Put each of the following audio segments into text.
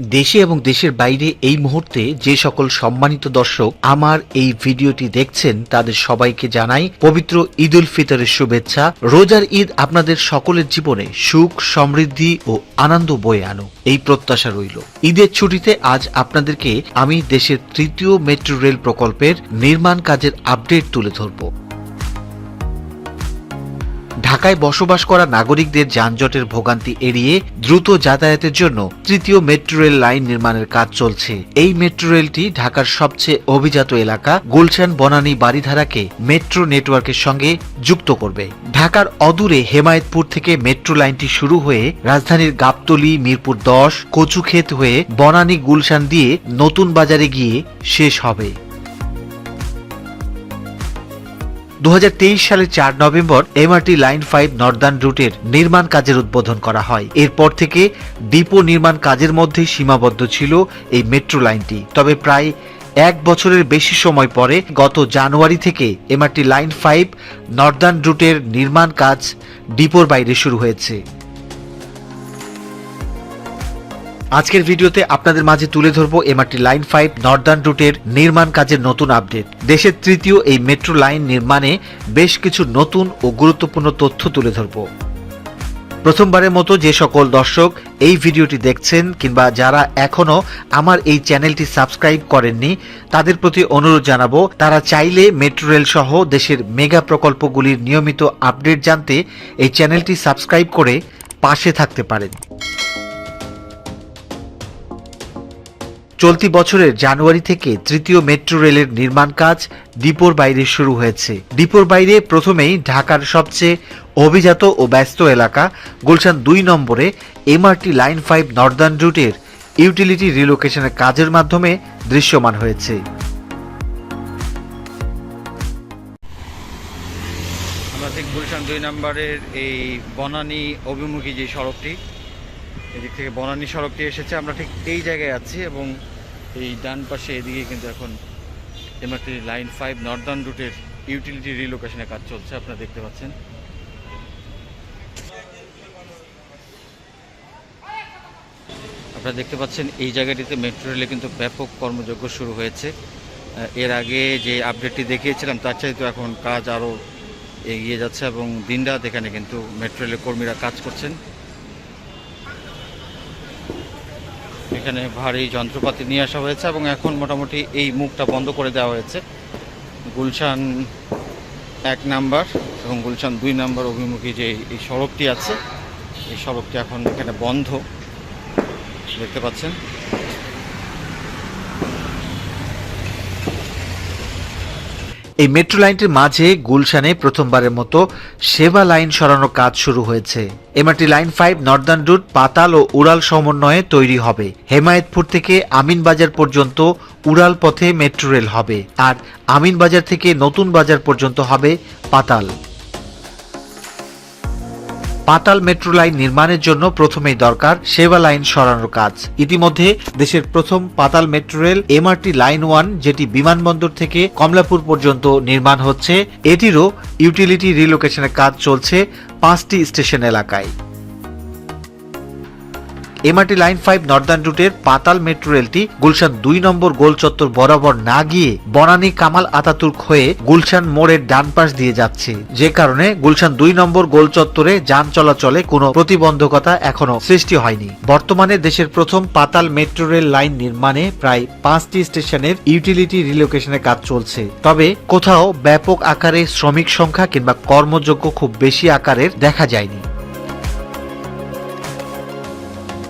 দেশে এবং দেশের বাইরে এই মুহূর্তে যে সকল সম্মানিত দর্শক আমার এই ভিডিওটি দেখছেন, তাদের সবাইকে জানাই পবিত্র ঈদ উল ফিতরের শুভেচ্ছা। রোজার ঈদ আপনাদের সকলের জীবনে সুখ, সমৃদ্ধি ও আনন্দ বয়ে আনো এই প্রত্যাশা রইল। ঈদের ছুটিতে আজ আপনাদেরকে আমি দেশের তৃতীয় মেট্রো রেল প্রকল্পের নির্মাণ কাজের আপডেট তুলে ধরব। ঢাকায় বসবাস করা নাগরিকদের যানজটের ভোগান্তি এড়িয়ে দ্রুত যাতায়াতের জন্য তৃতীয় মেট্রো রেল লাইন নির্মাণের কাজ চলছে। এই মেট্রো রেলটি ঢাকার সবচেয়ে অভিজাত এলাকা। গুলশান, বনানী বাড়িধারাকে মেট্রো নেটওয়ার্কের সঙ্গে যুক্ত করবে। ঢাকার অদূরে হেমায়েতপুর থেকে মেট্রো লাইনটি শুরু হয়ে রাজধানীর গাবতলী, মিরপুর দশ, কচুক্ষেত হয়ে বনানী, গুলশান দিয়ে নতুন বাজারে গিয়ে শেষ হবে। দু সালের চার November MRT line five northern রুটের নির্মাণ কাজের উদ্বোধন করা হয়। এরপর থেকে ডিপো নির্মাণ কাজের মধ্যে সীমাবদ্ধ ছিল এই মেট্রো লাইনটি তবে প্রায় এক বছরের বেশি সময় পরে গত জানুয়ারি থেকে এমআরটি লাইন ফাইভ নর্দার্ন রুটের নির্মাণ কাজ ডিপোর বাইরে শুরু হয়েছে। আজকের ভিডিওতে আপনাদের মাঝে তুলে ধরবো এমআরটি লাইন ফাইভ নর্দার্ন রুটের নির্মাণ কাজের নতুন আপডেট দেশের তৃতীয় এই মেট্রো লাইন নির্মাণে বেশ কিছু নতুন ও গুরুত্বপূর্ণ তথ্য তুলে ধরবো। প্রথমবারের মতো যে সকল দর্শক এই ভিডিওটি দেখছেন কিংবা যারা এখনও আমার এই চ্যানেলটি সাবস্ক্রাইব করেননি, তাদের প্রতি অনুরোধ জানাব, তারা চাইলে মেট্রো রেল সহ দেশের মেগা প্রকল্পগুলির নিয়মিত আপডেট জানতে এই চ্যানেলটি সাবস্ক্রাইব করে পাশে থাকতে পারেন। চলতি বছরের জানুয়ারি থেকে তৃতীয় মেট্রো রেলের নির্মাণ কাজ ডিপোর বাইরে শুরু হয়েছে। ডিপোর বাইরে প্রথমেই ঢাকার সবচেয়ে অভিজাত ও ব্যস্ত এলাকা, গুলশান দুই নম্বরে এমআরটি লাইন ফাইভ নর্দার্ন রুটের ইউটিলিটি রিলোকেশনের কাজের মাধ্যমে দৃশ্যমান হয়েছে। আমরা ঠিক গুলশান দুই নম্বরের এই বনানী অভিমুখী যে সড়কটি এদিক থেকে বনানী সড়কটি এসেছে। আমরা ঠিক এই জায়গায় আছি এবং এই ডান পাশে এদিকে কিন্তু এখন এমআরটি লাইন ফাইভ নর্দার্ন রুটের ইউটিলিটি রিলোকেশনের কাজ চলছে, আপনারা দেখতে পাচ্ছেন। আপনারা দেখতে পাচ্ছেন এই জায়গাটিতে মেট্রো রেলে কিন্তু ব্যাপক কর্মযজ্ঞ শুরু হয়েছে। এর আগে যে আপডেটটি দেখিয়েছিলাম, তার চাইতে এখন কাজ আরও এগিয়ে যাচ্ছে এবং দিনরাত এখানে কিন্তু মেট্রো রেলের কর্মীরা কাজ করছেন। এখানে ভারী যন্ত্রপাতি নিয়ে আসা হয়েছে এবং এখন মোটামুটি এই মুখটা বন্ধ করে দেওয়া হয়েছে। গুলশান এক নাম্বার এবং গুলশান দুই নাম্বার অভিমুখী যে এই সড়কটি আছে, এই সড়কটি এখন এখানে বন্ধ। দেখতে পাচ্ছেন? এই মেট্রো লাইনটির মাঝে গুলশানে প্রথমবারের মতো সেবা লাইন সরানোর কাজ শুরু হয়েছে। MRT line five northern route পাতাল ও উড়াল সমন্বয়ে তৈরি হবে। হেমায়েতপুর থেকে আমিনবাজার পর্যন্ত উড়াল পথে মেট্রো রেল হবে। আর আমিনবাজার থেকে নতুন বাজার পর্যন্ত হবে পাতাল। পাতাল মেট্রো লাইন নির্মাণের জন্য প্রথমেই দরকার সেবা লাইন সরানোর কাজ। ইতিমধ্যে দেশের প্রথম পাতাল metro rail MRT line one, যেটি বিমানবন্দর থেকে কমলাপুর পর্যন্ত নির্মাণ হচ্ছে, এটিরও ইউটিলিটি রিলোকেশনের কাজ চলছে পাঁচটি স্টেশন এলাকায়। এমআরটি লাইন ফাইভ নর্দার্ন রুটের পাতাল মেট্রো রেলটি গুলশান দুই নম্বর গোল চত্বর বরাবর না গিয়ে বনানী কামাল আতাতুর্ক হয়ে গুলশান মোড়ের ডান পাশ দিয়ে যাচ্ছে। যে কারণে গুলশান দুই নম্বর গোল চত্বরে যান চলাচলে কোনো প্রতিবন্ধকতা এখনও সৃষ্টি হয়নি। বর্তমানে দেশের প্রথম পাতাল মেট্রো রেল লাইন নির্মাণে প্রায় পাঁচটি স্টেশনের ইউটিলিটি রিলোকেশনের কাজ চলছে। তবে কোথাও ব্যাপক আকারে শ্রমিক সংখ্যা কিংবা কর্মযোগ্য খুব বেশি আকারের দেখা যায়নি।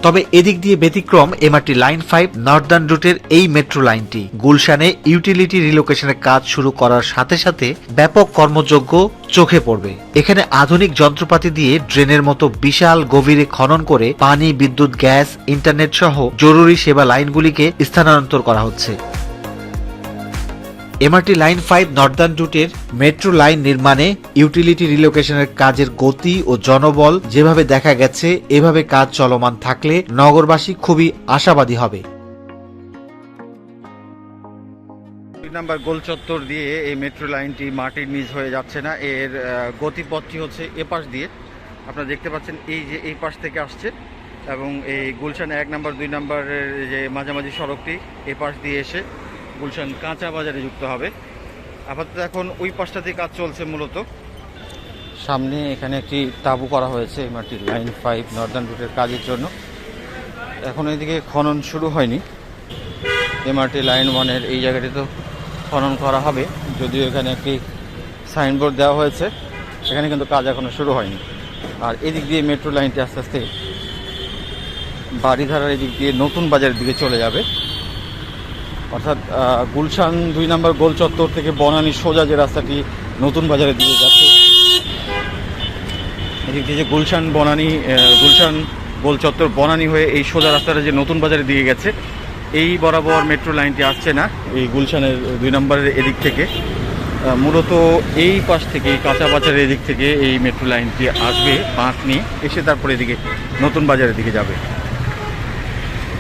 তবে এদিক দিয়ে ব্যতিক্রম এমআরটি লাইন ফাইভ নর্দার্ন রুটের এই মেট্রো লাইনটি। গুলশানে ইউটিলিটি রিলোকেশনের কাজ শুরু করার সাথে সাথে ব্যাপক কর্মযোগ্য চোখে পড়বে। এখানে আধুনিক যন্ত্রপাতি দিয়ে ড্রেনের মতো বিশাল গভীরে খনন করে পানি, বিদ্যুৎ, গ্যাস, ইন্টারনেট সহ জরুরি সেবা লাইনগুলিকে স্থানান্তর করা হচ্ছে। এমআরটি লাইন ফাইভ নর্দার্ন রুটের মেট্রো লাইন নির্মাণে ইউটিলিটি রিলোকেশনের কাজের গতি ও জনবল যেভাবে দেখা গেছে, এভাবে কাজ চলমান থাকলে নগরবাসী খুবই আশাবাদী হবে। নাম্বার গোল চত্বর দিয়ে এই মেট্রো লাইনটি মাটির নিচ হয়ে যাচ্ছে না, এর গতিপথটি হচ্ছে এ পাশ দিয়ে। আপনারা দেখতে পাচ্ছেন এই যে এই পাশ থেকে আসছে এবং এই গুলশান এক নাম্বার, দুই নাম্বারের যে মাঝামাঝি সড়কটি এ পাশ দিয়ে এসে গুলশান কাঁচা বাজারে যুক্ত হবে। আপাতত এখন ওই পাশটাতে কাজ চলছে মূলত। সামনে এখানে একটি তাঁবু করা হয়েছে এমআরটি লাইন ফাইভ নর্দার্ন রুটের কাজের জন্য। এখন এদিকে খনন শুরু হয়নি। এমআরটি লাইন ওয়ানের এই জায়গাটি তো খনন করা হবে। যদিও এখানে একটি সাইনবোর্ড দেওয়া হয়েছে, এখানে কিন্তু কাজ এখনও শুরু হয়নি। আর এদিক দিয়ে মেট্রো লাইনটি আস্তে আস্তে বাড়িধারার এদিক দিয়ে নতুন বাজারের দিকে চলে যাবে। অর্থাৎ গুলশান দুই নম্বর গোল চত্বর থেকে বনানী সোজা যে রাস্তাটি নতুন বাজারের দিকে যাচ্ছে। এদিক দিয়ে যে গুলশান বনানী গুলশান গোল চত্বর বনানী হয়ে এই সোজা রাস্তাটা যে নতুন বাজারের দিকে গেছে, এই বরাবর মেট্রো লাইনটি আসছে না, এই গুলশানের দুই নম্বরের এদিক থেকে। মূলত এই পাশ থেকে কাঁচা বাজারের এদিক থেকে এই মেট্রো লাইনটি আসবে বাঁক নিয়ে, এসে তারপরে এদিকে নতুন বাজারের দিকে যাবে।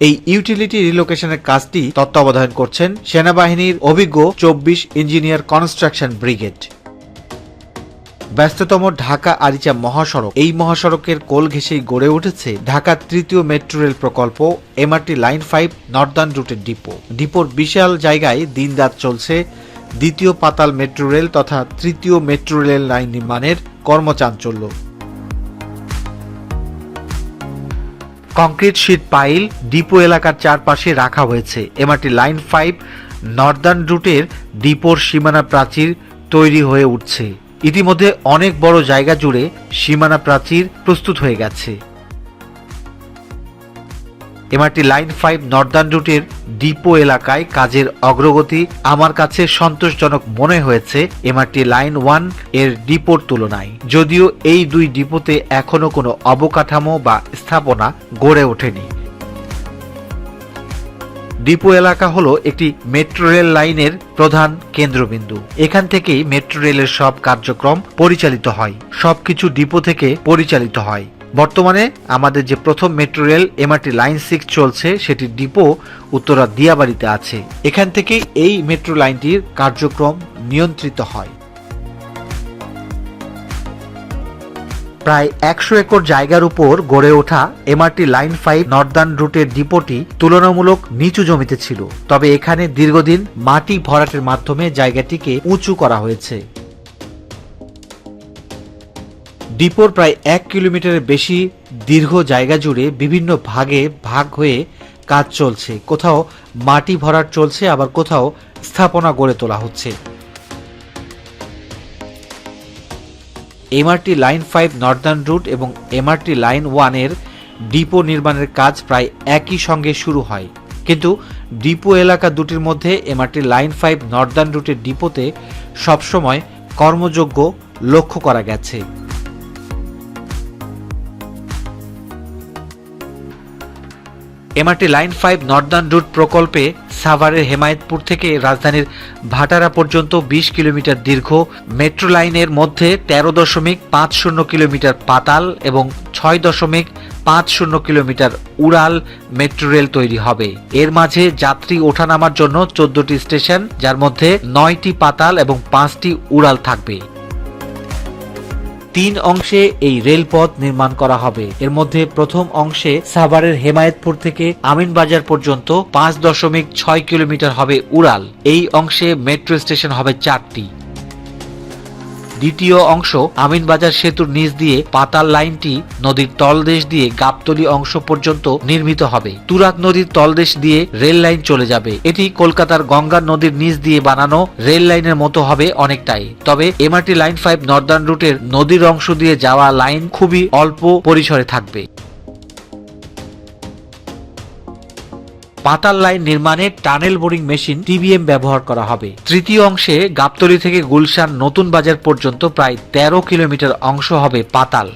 এই ইউটিলিটি রিলোকেশনের কাজটি তত্ত্বাবধান করছেন সেনাবাহিনীর অভিজ্ঞ চব্বিশ ইঞ্জিনিয়ার কনস্ট্রাকশন ব্রিগেড ব্যস্ততম ঢাকা আরিচা মহাসড়ক। এই মহাসড়কের কোল ঘেঁষেই গড়ে উঠেছে ঢাকার তৃতীয় মেট্রো রেল প্রকল্প এমআরটি লাইন ফাইভ নর্দার্ন রুটের ডিপো ডিপোর বিশাল জায়গায় দিনরাত চলছে দ্বিতীয় পাতাল মেট্রো রেল তথা তৃতীয় মেট্রো রেল লাইন নির্মাণের কর্মচাঞ্চল্য। কংক্রিট শীট পাইল ডিপো এলাকার চারপাশে রাখা হয়েছে। এমআরটি লাইন ফাইভ নর্দার্ন রুটের ডিপোর সীমানা প্রাচীর তৈরি হয়ে উঠছে। ইতিমধ্যে অনেক বড় জায়গা জুড়ে সীমানা প্রাচীর প্রস্তুত হয়ে গেছে। এমআরটি লাইন ফাইভ নর্দার্ন রুটের ডিপো এলাকায় কাজের অগ্রগতি আমার কাছে সন্তোষজনক মনে হয়েছে এমআরটি লাইন ওয়ানের ডিপোর তুলনায়। যদিও এই দুই ডিপোতে এখনও কোনো অবকাঠামো বা স্থাপনা গড়ে ওঠেনি। ডিপো এলাকা হলো একটি মেট্রো রেল লাইনের প্রধান কেন্দ্রবিন্দু। এখান থেকেই মেট্রো রেলের সব কার্যক্রম পরিচালিত হয়। সবকিছু ডিপো থেকে পরিচালিত হয়। বর্তমানে আমাদের যে প্রথম metro rail MRT line six চলছে, সেটি ডিপো উত্তরা দিয়াবাড়িতে আছে। এখান থেকে এই মেট্রো লাইনটির কার্যক্রম নিয়ন্ত্রিত হয়। প্রায় একশো একর জায়গার উপর গড়ে ওঠা এমআরটি লাইন ফাইভ নর্দার্ন রুটের ডিপোটি তুলনামূলক নিচু জমিতে ছিল। তবে এখানে দীর্ঘদিন মাটি ভরাটের মাধ্যমে জায়গাটিকে উঁচু করা হয়েছে। ডিপোর প্রায় এক কিলোমিটারের বেশি দীর্ঘ জায়গা জুড়ে বিভিন্ন ভাগে ভাগ হয়ে কাজ চলছে। কোথাও মাটি ভরাট চলছে, আবার কোথাও স্থাপনা গড়ে তোলা হচ্ছে। MRT line five northern route এবং এমআরটি লাইন ওয়ানের ডিপো নির্মাণের কাজ প্রায় একই সঙ্গে শুরু হয়। কিন্তু ডিপো এলাকা দুটির মধ্যে এমআরটি লাইন ফাইভ নর্দার্ন রুটের ডিপোতে সবসময় কর্মযোগ্য লক্ষ্য করা গেছে। MRT line five northern route প্রকল্পে সাভারের হেমায়েতপুর থেকে রাজধানীর ভাটারা পর্যন্ত বিশ কিলোমিটার দীর্ঘ, মেট্রো লাইনের মধ্যে তেরো দশমিক পাঁচ শূন্য কিলোমিটার পাতাল এবং ছয় দশমিক পাঁচ শূন্য কিলোমিটার উড়াল মেট্রো রেল তৈরি হবে। এর মাঝে যাত্রী ওঠানামার জন্য চোদ্দটি স্টেশন, যার মধ্যে নয়টি পাতাল এবং পাঁচটি উড়াল থাকবে। তিন অংশে এই রেলপথ নির্মাণ করা হবে। এর মধ্যে প্রথম অংশে সাভারের হেমায়েতপুর থেকে আমিনবাজার পর্যন্ত পাঁচ দশমিক ছয় কিলোমিটার হবে উড়াল। এই অংশে মেট্রো স্টেশন হবে চারটি। দ্বিতীয় অংশ আমিনবাজার সেতুর নিচ দিয়ে পাতাল লাইনটি নদীর তলদেশ দিয়ে গাবতলি অংশ পর্যন্ত নির্মিত হবে। তুরাগ নদীর তলদেশ দিয়ে রেল লাইন চলে যাবে। এটি কলকাতার গঙ্গা নদীর নিচ দিয়ে বানানো রেল লাইনের মতো হবে অনেকটাই। তবে এমআরটি লাইন ফাইভ নর্দার্ন রুটের নদীর অংশ দিয়ে যাওয়া লাইন খুবই অল্প পরিসরে থাকবে। পাতাল লাইন নির্মাণে টানেল বোরিং মেশিন টিবিএম ব্যবহার করা হবে। তৃতীয় অংশে গাবতলি থেকে গুলশান নতুন বাজার পর্যন্ত প্রায় তেরো কিলোমিটার অংশ হবে পাতাল।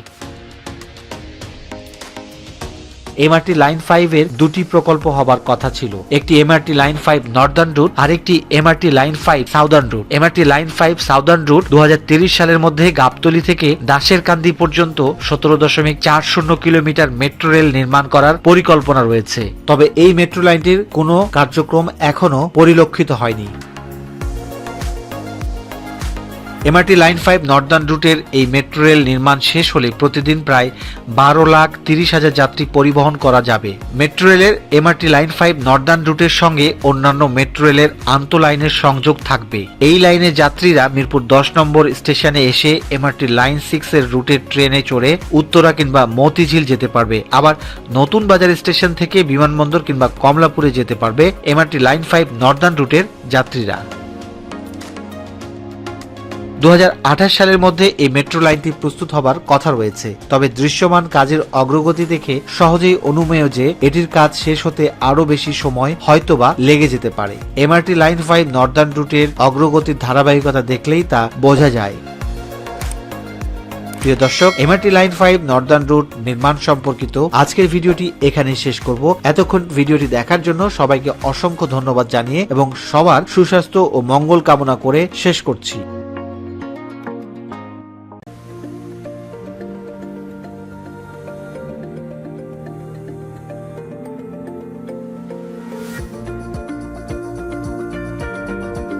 এমআরটি লাইন ফাইভ এর দুটি প্রকল্প হবার কথা ছিল। একটি MRT line five northern route আরেকটি MRT line five southern route MRT line five southern route দু সালের মধ্যে গাবতলী থেকে দাসের কান্দি পর্যন্ত সতেরো দশমিক চার শূন্য কিলোমিটার মেট্রো রেল নির্মাণ করার পরিকল্পনা রয়েছে। তবে এই মেট্রো লাইনটির কোনো কার্যক্রম এখনও পরিলক্ষিত হয়নি। এমআরটি লাইন ফাইভ নর্দার্ন রুটের এই মেট্রো রেল নির্মাণ শেষ হলে প্রতিদিন প্রায় বারো লাখ তিরিশ হাজার যাত্রী পরিবহন করা যাবে। মেট্রো রেলের এমআরটি লাইন ফাইভ নর্দার্ন রুটের সঙ্গে অন্যান্য মেট্রো রেলের আন্তঃ লাইনের সংযোগ থাকবে। এই লাইনে যাত্রীরা মিরপুর দশ নম্বর স্টেশনে এসে এমআরটি লাইন সিক্স এর রুটের ট্রেনে চড়ে উত্তরা কিংবা মতিঝিল যেতে পারবে। আবার নতুন বাজার স্টেশন থেকে বিমানবন্দর কিংবা কমলাপুরে যেতে পারবে এমআরটি লাইন ফাইভ নর্দার্ন রুটের যাত্রীরা। দু হাজার আঠাশ সালের মধ্যে এই মেট্রো লাইনটি প্রস্তুত হবার কথা রয়েছে। তবে দৃশ্যমান কাজের অগ্রগতি দেখে সহজেই অনুমেয় যে এটির কাজ শেষ হতে আরও বেশি সময় হয়তোবা লেগে যেতে পারে। এমআরটি লাইন ফাইভ নর্দার্ন রুটের অগ্রগতির ধারাবাহিকতা দেখলেই তা বোঝা যায়। প্রিয় দর্শক, MRT line five northern route নির্মাণ সম্পর্কিত আজকের ভিডিওটি এখানেই শেষ করব। এতক্ষণ ভিডিওটি দেখার জন্য সবাইকে অসংখ্য ধন্যবাদ জানিয়ে এবং সবার সুস্বাস্থ্য ও মঙ্গল কামনা করে শেষ করছি।